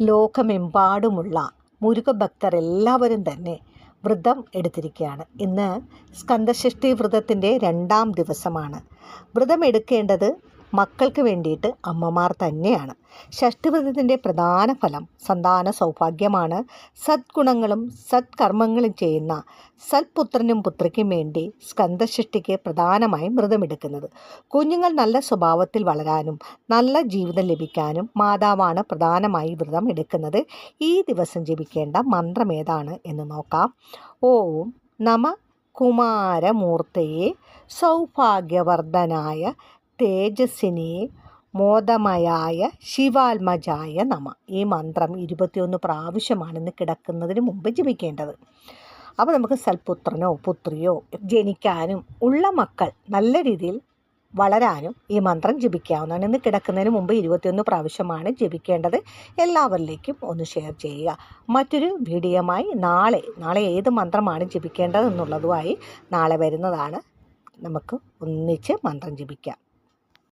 ലോകമെമ്പാടുമുള്ള മുരുകഭക്തർ എല്ലാവരും തന്നെ വ്രതം എടുത്തിരിക്കുകയാണ്. ഇന്ന് സ്കന്ദഷഷ്ഠി വ്രതത്തിന്റെ രണ്ടാം ദിവസമാണ്. വ്രതം എടുക്കേണ്ടത് മക്കൾക്ക് വേണ്ടിയിട്ട് അമ്മമാർ തന്നെയാണ്. ഷഷ്ടിവ്രതത്തിന്റെ പ്രധാന ഫലം സന്താന സൗഭാഗ്യമാണ്. സദ്ഗുണങ്ങളും സത്കർമ്മങ്ങളും ചെയ്യുന്ന സൽപുത്രനും പുത്രിക്കും വേണ്ടി സ്കന്ധസൃഷ്ടിക്ക് പ്രധാനമായും വ്രതമെടുക്കുന്നത്. കുഞ്ഞുങ്ങൾ നല്ല സ്വഭാവത്തിൽ വളരാനും നല്ല ജീവിതം ലഭിക്കാനും മാതാവാണ് പ്രധാനമായി വ്രതം എടുക്കുന്നത്. ഈ ദിവസം ജപിക്കേണ്ട മന്ത്രം ഏതാണ് എന്ന് നോക്കാം. ഓം നമ കുമാരമൂർത്തയെ സൗഭാഗ്യവർദ്ധനായ തേജസ്സിനെ മോദമയായ ശിവാത്മജായ നമ. ഈ മന്ത്രം ഇരുപത്തിയൊന്ന് പ്രാവശ്യമാണെന്ന് കിടക്കുന്നതിന് മുമ്പ് ജപിക്കേണ്ടത്. അപ്പോൾ നമുക്ക് സൽപുത്രനോ പുത്രിയോ ജനിക്കാനും ഉള്ള മക്കൾ നല്ല രീതിയിൽ വളരാനും ഈ മന്ത്രം ജപിക്കാവുന്നതാണ്. ഇന്ന് കിടക്കുന്നതിന് മുമ്പ് ഇരുപത്തിയൊന്ന് പ്രാവശ്യമാണ് ജപിക്കേണ്ടത്. എല്ലാവരിലേക്കും ഒന്ന് ഷെയർ ചെയ്യുക. മറ്റൊരു വീഡിയോമായി നാളെ നാളെ ഏത് മന്ത്രമാണ് ജപിക്കേണ്ടതെന്നുള്ളതുമായി നാളെ വരുന്നതാണ്. നമുക്ക് ഒന്നിച്ച് മന്ത്രം ജപിക്കാം.